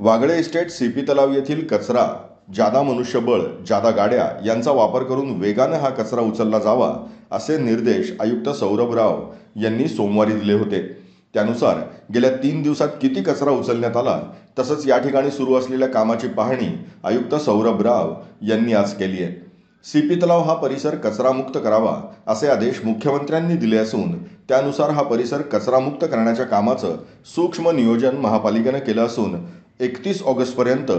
Wagle estate CP तलाव येथील कचरा जादा मनुष्यबळ जादा गाड्या यांचा वापर करून वेगानं हा कचरा उचलला जावा असे निर्देश आयुक्त सौरभ राव यांनी सोमवारी दिले होते. त्यानुसार गेल्या तीन दिवसात किती कचरा उचलण्यात आला तसंच या ठिकाणी सुरू असलेल्या कामाची पाहणी आयुक्त सौरभ राव यांनी आज केली आहे. सीपी तलाव हा परिसर कचरामुक्त करावा असे आदेश मुख्यमंत्र्यांनी दिले असून त्यानुसार हा परिसर कचरामुक्त करण्याच्या कामाचं सूक्ष्म नियोजन महापालिकेनं केलं असून एकतीस ऑगस्टपर्यंत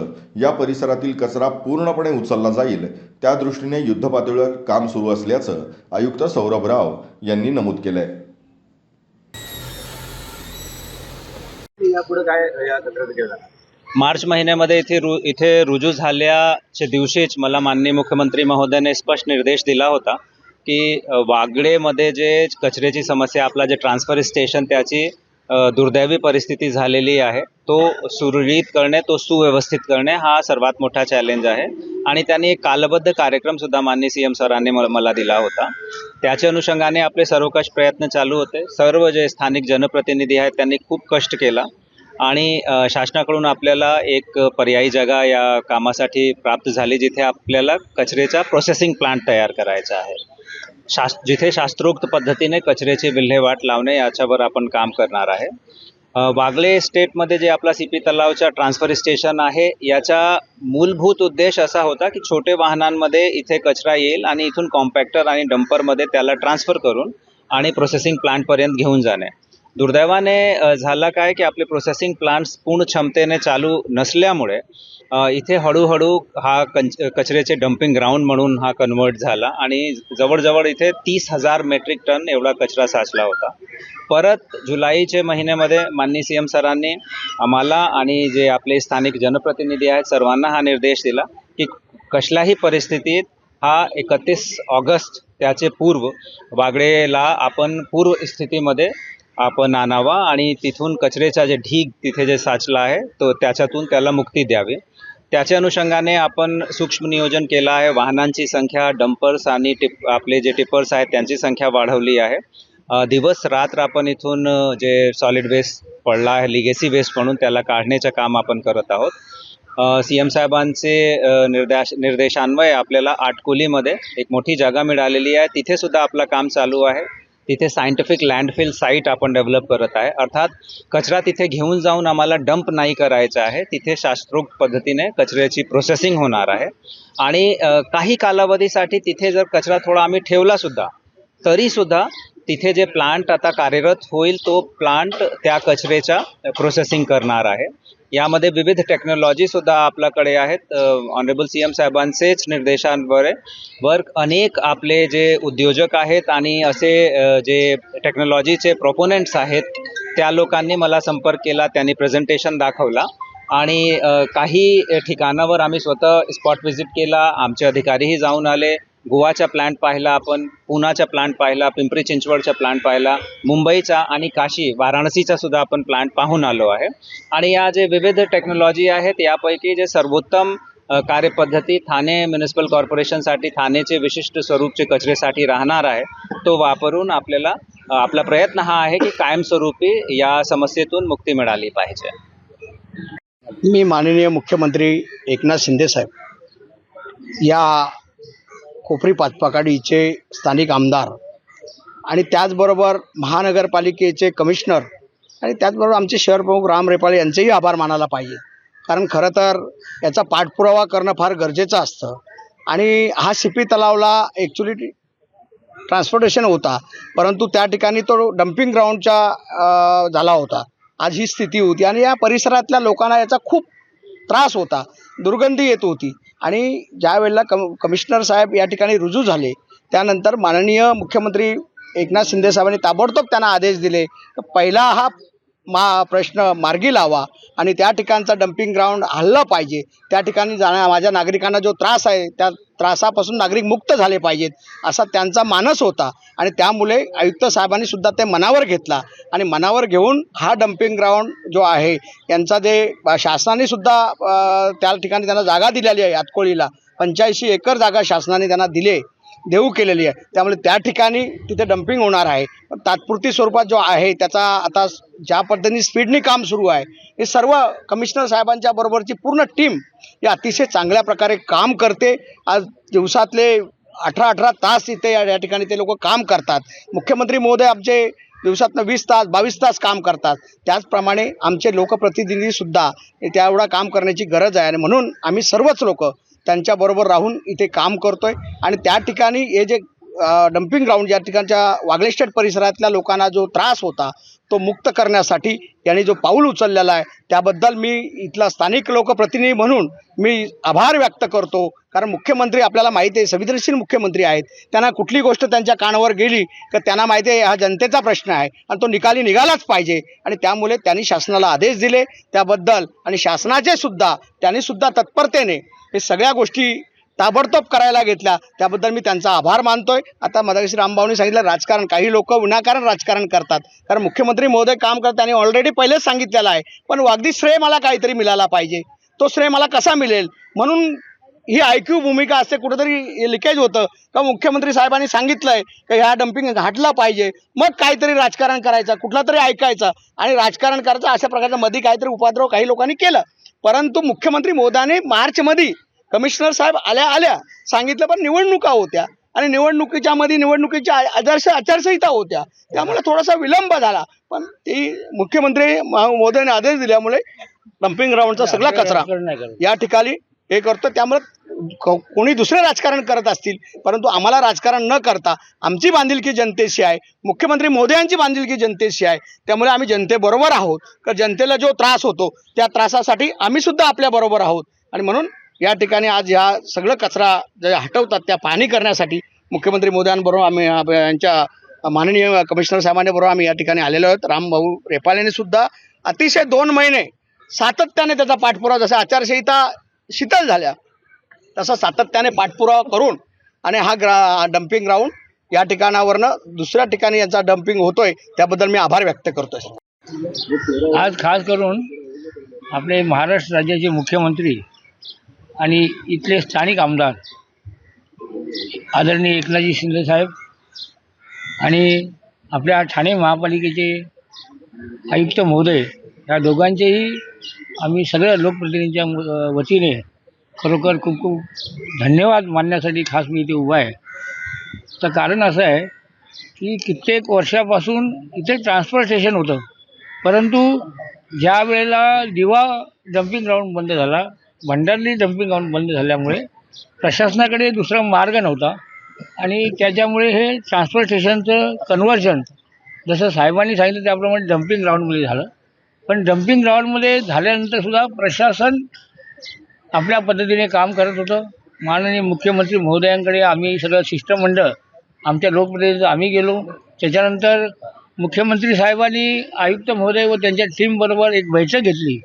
या परिसरातील कचरा पूर्णपणे उचलला जाईल त्या दृष्टीने युद्धपातळीवर काम सुरू असल्याचं आयुक्त सौरभ राव यांनी नमूद केलंय केलं? मार्च महिन्यामध्ये इथे रु इथे रुजू झाल्याच्या दिवशीच मला माननीय मुख्यमंत्री महोदयाने स्पष्ट निर्देश दिला होता की अ, वागडेमध्ये जे कचऱ्याची समस्या आपला जे ट्रान्सफर स्टेशन त्याची दुर्दैवी परिस्थिती झालेली आहे. तो सुरळीत करणे तो सुव्यवस्थित करणे हा सर्वात मोठा चॅलेंज आहे. आणि त्यांनी एक कालबद्ध कार्यक्रमसुद्धा माननीय सी एम सरांनी मला दिला होता. त्याच्या अनुषंगाने आपले सर्वकष प्रयत्न चालू होते. सर्व जे स्थानिक जनप्रतिनिधी आहेत त्यांनी खूप कष्ट केला. आणि शासनाकडून आपल्याला एक पर्यायी जागा या कामासाठी प्राप्त झाली जिथे आपल्याला कचऱ्याचा प्रोसेसिंग प्लांट तयार करायचा आहे. शास्त्र जिथे शास्त्रोक्त पद्धतीने कचऱ्याची विल्हेवाट लावणे याच्यावर आपण काम करणार आहे. वागले स्टेटमध्ये जे आपला सी पी ट्रान्सफर स्टेशन आहे याचा मूलभूत उद्देश असा होता की छोटे वाहनांमध्ये इथे कचरा येईल आणि इथून कॉम्पॅक्टर आणि डंपरमध्ये त्याला ट्रान्सफर करून आणि प्रोसेसिंग प्लांटपर्यंत घेऊन जाणे. दुर्दैवाने झालं काय की आपले प्रोसेसिंग प्लांट्स पूर्ण क्षमतेने चालू नसल्यामुळे इथे हळूहळू हा कंच कचऱ्याचे डम्पिंग ग्राउंड म्हणून हा कन्वर्ट झाला आणि जवळजवळ इथे तीस हजार मेट्रिक टन एवढा कचरा साचला होता. परत जुलैच्या महिन्यामध्ये माननीय सी एम सरांनी आम्हाला आणि जे आपले स्थानिक जनप्रतिनिधी आहेत सर्वांना हा निर्देश दिला की कसल्याही परिस्थितीत हा एकतीस ऑगस्ट त्याचे पूर्व वागळेला आपण पूर्व स्थितीमध्ये आपण आणावा आणि तिथून कचऱ्याचा जे ढीग तिथे जे साचला आहे तो त्याच्यातून त्याला मुक्ती द्यावी. त्याच्या अनुषंगाने आपण सूक्ष्म नियोजन केलं आहे. वाहनांची संख्या डंपर्स आणि टिप आपले जे टिपर्स आहेत त्यांची संख्या वाढवली आहे. दिवस रात्र आपण इथून जे सॉलिड वेस्ट पडला आहे लिगेसी वेस्ट म्हणून त्याला काढण्याचं काम आपण करत आहोत. सी एम साहेबांचे निर्देश निर्देशान्वये आपल्याला आटकुलीमध्ये एक मोठी जागा मिळालेली आहे. तिथेसुद्धा आपलं काम चालू आहे. तिथे सायंटिफिक लँडफिल साईट आपण डेव्हलप करत आहे. अर्थात कचरा तिथे घेऊन जाऊन आम्हाला डंप नाही करायचा आहे. तिथे शास्त्रोक्त पद्धतीने कचऱ्याची प्रोसेसिंग होणार आहे. आणि काही कालावधीसाठी तिथे जर कचरा थोडा आम्ही ठेवला सुद्धा तिथे जे प्लांट आता कार्यरत होईल तो प्लांट त्या कचऱ्याच्या प्रोसेसिंग करणार आहे. यामध्ये विविध टेक्नॉलॉजी सुद्धा आपल्याकडे आहेत. ऑनरेबल सी एम साहेबांचेच निर्देशांवर वर अनेक आपले जे उद्योजक आहेत आणि असे जे टेक्नॉलॉजीचे प्रोपोनेंट्स आहेत त्या लोकांनी मला संपर्क केला त्यांनी प्रेझेंटेशन दाखवला. आणि काही ठिकाणावर आम्ही स्वतः स्पॉट व्हिजिट केला. आमचे अधिकारीही जाऊन आले. गोवाचा प्लांट पाहिला आपण पुण्याचा प्लांट पाहिला पिंपरी चिंचवडचा प्लांट पाहिला मुंबईचा आणि काशी वाराणसीचा सुद्धा आपण प्लांट पाहून आलो आहे. आणि या जे विविध टेक्नॉलॉजी आहेत यापैकी जे सर्वोत्तम कार्यपद्धती ठाणे म्युनिसिपल कॉर्पोरेशनसाठी ठाणेचे विशिष्ट स्वरूपचे कचरेसाठी राहणार आहे तो वापरून आपल्याला आपला प्रयत्न हा आहे की कायमस्वरूपी या समस्येतून मुक्ती मिळाली पाहिजे. मी माननीय मुख्यमंत्री एकनाथ शिंदेसाहेब या कोपरी पाचपाकाडीचे स्थानिक आमदार. आणि त्याचबरोबर महानगरपालिकेचे कमिशनर. आणि त्याचबरोबर आमचे शहरप्रमुख राम रेपाळे यांचेही आभार मानायला पाहिजे. कारण खरं तर याचा पाठपुरावा करणं फार गरजेचं असतं. आणि हा सिपी तलावला ॲक्च्युली ट्रान्सपोर्टेशन होता. परंतु त्या ठिकाणी तो डम्पिंग ग्राउंडच्या झाला होता. आज ही स्थिती होती. आणि या परिसरातल्या लोकांना याचा खूप त्रास होता. दुर्गंधी येत होती. आणि ज्या वेळेला कम कमिशनर साहेब या ठिकाणी रुजू झाले त्यानंतर माननीय मुख्यमंत्री एकनाथ शिंदे साहेबांनी ताबडतोब त्यांना आदेश दिले. पहिला हा मा प्रश्न मार्गी लावा आणि त्या ठिकाणचा डम्पिंग ग्राउंड हल्ला पाहिजे. त्या ठिकाणी जाण्या माझ्या नागरिकांना जो त्रास आहे त्या त्रासापासून नागरिक मुक्त झाले पाहिजेत असा त्यांचा मानस होता. आणि त्यामुळे आयुक्त साहेबांनी सुद्धा ते मनावर घेतला. आणि मनावर घेऊन हा डम्पिंग ग्राउंड जो आहे यांचा जे शासनाने सुद्धा त्या ठिकाणी त्यांना जागा दिलेली आहे आतकोळीला. पंच्याऐंशी एकर जागा शासनाने त्यांना दिले देऊ केलेली आहे. त्यामुळे त्या ठिकाणी तिथे डम्पिंग होणार आहे. तात्पुरती स्वरूपात जो आहे त्याचा आता ज्या पद्धतीने स्पीडनी काम सुरू आहे हे सर्व कमिशनर साहेबांच्या बरोबरची पूर्ण टीम ही अतिशय चांगल्या प्रकारे काम करते. आज दिवसातले अठरा अठरा तास इथे या ठिकाणी ते लोक काम करतात. मुख्यमंत्री महोदय आमचे दिवसातनं वीस तास बावीस तास काम करतात. त्याचप्रमाणे आमचे लोकप्रतिनिधीसुद्धा त्याएवढा काम करण्याची गरज आहे. आणि म्हणून आम्ही सर्वच लोक त्यांच्याबरोबर राहून इथे काम करतो आहे आणि त्या ठिकाणी हे जे डम्पिंग ग्राउंड या ठिकाणच्या वागलेश्टेट परिसरातल्या लोकांना जो त्रास होता तो मुक्त करण्यासाठी यांनी जो पाऊल उचललेला आहे त्याबद्दल मी इथला स्थानिक लोकप्रतिनिधी म्हणून मी आभार व्यक्त करतो. कारण मुख्यमंत्री आपल्याला माहिती आहे संवेदनशील मुख्यमंत्री आहेत. त्यांना कुठली गोष्ट त्यांच्या कानावर गेली तर त्यांना माहिती आहे हा जनतेचा प्रश्न आहे. आणि तो निकाली निघालाच पाहिजे. आणि त्यामुळे त्यांनी शासनाला आदेश दिले त्याबद्दल आणि शासनाचे सुद्धा त्यांनी सुद्धा तत्परतेने हे सगळ्या गोष्टी ताबडतोब करायला घेतल्या. त्याबद्दल मी त्यांचा आभार मानतोय. आता मदाशी रामभाऊनी सांगितलं राजकारण काही लोक विनाकारण राजकारण करतात. कारण मुख्यमंत्री महोदय काम करतात त्यांनी ऑलरेडी पहिलेच सांगितलेलं आहे. पण अगदी श्रेय मला काहीतरी मिळाला पाहिजे. तो श्रेय मला कसा मिळेल? म्हणून ही आयक्यू भूमिका असते कुठंतरी लिकेज होतं. का मुख्यमंत्री साहेबांनी सांगितलं आहे की ह्या डम्पिंग घाटलं पाहिजे. मग काहीतरी राजकारण करायचं कुठला तरी ऐकायचं. आणि राजकारण करायचं अशा प्रकारचं मध्ये काहीतरी उपद्रव काही लोकांनी केलं. परंतु मुख्यमंत्री मोदाने मार्चमध्ये कमिशनर साहेब आल्या आल्या सांगितलं पण निवडणुका होत्या आणि निवडणुकीच्या मध्ये निवडणुकीच्या आदर्श आचारसंहिता होत्या त्यामुळे थोडासा विलंब झाला पण ती मुख्यमंत्री महोदयाने आदेश दिल्यामुळे डम्पिंग ग्राउंडचा सगळा कचरा या ठिकाणी हे करतो त्यामुळे कोणी दुसरे राजकारण करत असतील परंतु आम्हाला राजकारण न करता आमची बांधिलकी जनतेशी आहे मुख्यमंत्री मोदयांची बांधिलकी जनतेशी आहे त्यामुळे आम्ही जनतेबरोबर आहोत. तर जनतेला जो त्रास होतो त्या त्रासासाठी आम्हीसुद्धा आपल्याबरोबर आहोत. आणि म्हणून या ठिकाणी आज ह्या सगळं कचरा जे हटवतात त्या पाहणी करण्यासाठी मुख्यमंत्री मोदयांबरोबर आम्ही यांच्या माननीय कमिशनर साहेबांबरोबर आम्ही या ठिकाणी आलेलो आहोत. रामभाऊ रेपाल सुद्धा अतिशय दोन महिने सातत्याने त्याचा पाठपुरावा जसा आचारसंहिता शीतल झाल्या. तसा सातत्याने पाठपुरावा करून आणि हा ग्रा डम्पिंग ग्राउंड या ठिकाणावरनं दुसऱ्या ठिकाणी याचा डम्पिंग होतोय त्याबद्दल मी आभार व्यक्त करतोय. आज खास करून आपले महाराष्ट्र राज्याचे मुख्यमंत्री आणि इथले स्थानिक आमदार आदरणीय एकनाथजी शिंदे साहेब आणि आपल्या ठाणे महापालिकेचे आयुक्त महोदय या दोघांचेही आम्ही सगळ्या लोकप्रतिनिधींच्या वतीने खरोखर खूप खूप धन्यवाद मानण्यासाठी खास मी इथे उभा आहे. तर कारण असं आहे की कित्येक वर्षापासून इथे ट्रान्सपोर्टेशन होतं. परंतु ज्या वेळेला दिवा डम्पिंग ग्राउंड बंद झाला भंडारली डम्पिंग ग्राउंड बंद झाल्यामुळे प्रशासनाकडे दुसरा मार्ग नव्हता आणि त्याच्यामुळे हे ट्रान्सपोर्टेशनचं कन्व्हर्जन जसं साहेबांनी सांगितलं त्याप्रमाणे डम्पिंग ग्राउंडमध्ये झालं. पण डम्पिंग ग्राउंडमध्ये झाल्यानंतरसुद्धा प्रशासन आपल्या पद्धतीने काम करत होतं. माननीय मुख्यमंत्री महोदयांकडे आम्ही सगळं शिष्टमंडळ आमच्या लोकप्रतिनिधी आम्ही गेलो. त्याच्यानंतर मुख्यमंत्री साहेबांनी आयुक्त महोदय व त्यांच्या टीमबरोबर एक बैठक घेतली.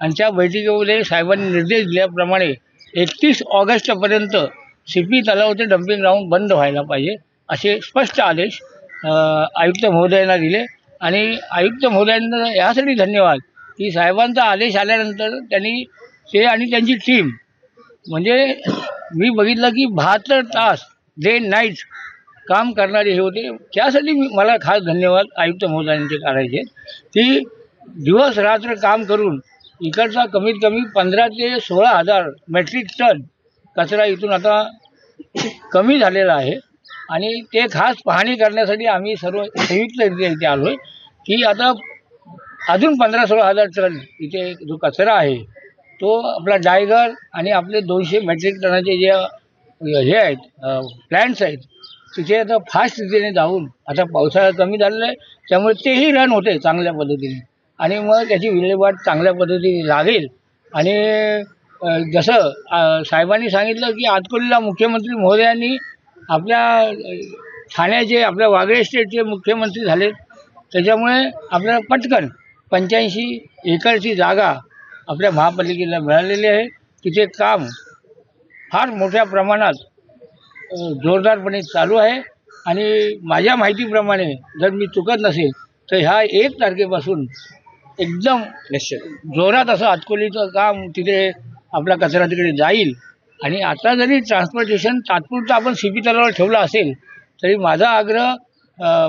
आणि त्या बैठकीमध्ये साहेबांनी निर्देश दिल्याप्रमाणे एकतीस ऑगस्टपर्यंत सी पी तलावचे डम्पिंग ग्राउंड बंद व्हायला पाहिजे असे स्पष्ट आदेश आयुक्त महोदयांना दिले. आणि आयुक्त महोदयांना यासाठी धन्यवाद की साहेबांचा आदेश आल्यानंतर त्यांनी ते आणि त्यांची टीम म्हणजे मी बघितलं की बहात्तर तास डे नाईट काम करणारे हे होते. त्यासाठी मी मला खास धन्यवाद आयुक्त महोदयांचे करायचे. की दिवस रात्र काम करून इकडचा कमीत कमी पंधरा ते सोळा हजार मेट्रिक टन कचरा इथून आता कमी झालेला आहे. आणि ते खास पाहणी करण्यासाठी आम्ही सर्व संयुक्तरित्या इथे आलो आहे की आता अजून पंधरा सोळा हजार टन इथे जो कचरा आहे तो आपला डायगर आणि आपले दोनशे मेट्रिक टनाचे जे हे आहेत प्लॅन्ट्स आहेत तिथे आता फास्ट रीतीने जाऊन आता पावसाळा कमी झालेला आहे त्यामुळे तेही रन होते चांगल्या पद्धतीने. आणि मग त्याची विल्हेवाट चांगल्या पद्धतीने लागेल. आणि जसं साहेबांनी सांगितलं की आतकोलीला मुख्यमंत्री महोदयांनी आपल्या ठाण्याचे आपल्या वागळे स्टेटचे मुख्यमंत्री झाले. त्याच्यामुळे आपल्याला पटकन पंच्याऐंशी एकरची जागा आपल्या महापालिकेला मिळालेली आहे. तिथे काम फार मोठ्या प्रमाणात जोरदारपणे चालू आहे. आणि माझ्या माहितीप्रमाणे जर मी चुकत नसेल तर ह्या एक तारखेपासून एकदम निश्चित. जोरात असं हातकोलीचं काम तिथे आपला कचरा तिकडे जाईल. आणि आता जरी ट्रान्सपोर्टेशन तात्पुरतं आपण सी पी तलावर ठेवलं असेल तरी माझा आग्रह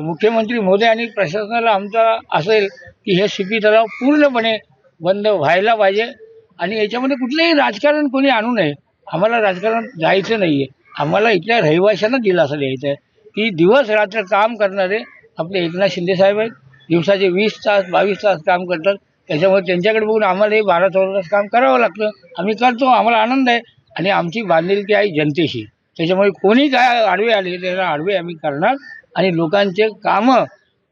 मुख्यमंत्री मोदी आणि प्रशासनाला आमचा असेल की हे सी पी तलाव पूर्णपणे बंद व्हायला पाहिजे आणि याच्यामध्ये कुठलंही राजकारण कोणी आणू नये. आम्हाला राजकारण जायचं नाही आहे आम्हाला इथल्या रहिवाशांना दिलासा द्यायचा आहे की दिवस रात्र काम करणारे आपले एकनाथ शिंदेसाहेब आहेत. दिवसाचे वीस तास बावीस तास काम करतात. त्याच्यामुळे त्यांच्याकडे बघून आम्हाला हे बारा चौदा तास काम करावं लागतं. आम्ही करतो आम्हाला आनंद आहे. आणि आमची बांधिलकी आहे जनतेशी. त्याच्यामुळे कोणी काय आडवे आले त्याला आडवे आम्ही करणार आणि लोकांचे कामं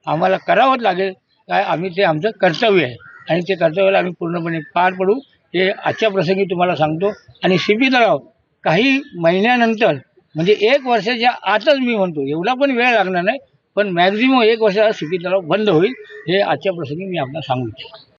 आम्हाला करावंच लागेल. काय आम्ही ते आमचं कर्तव्य आहे. आणि ते कर्तव्याला आम्ही पूर्णपणे पार पडू. हे आजच्या प्रसंगी तुम्हाला सांगतो. आणि शिपी तलाव काही महिन्यानंतर म्हणजे एक वर्षाच्या आतच मी म्हणतो एवढा पण वेळ लागणार नाही पण मॅक्झिमम एक वर्षाचा शिपी तलाव बंद होईल हे आजच्या प्रसंगी मी आपल्याला सांगू इच्छितो.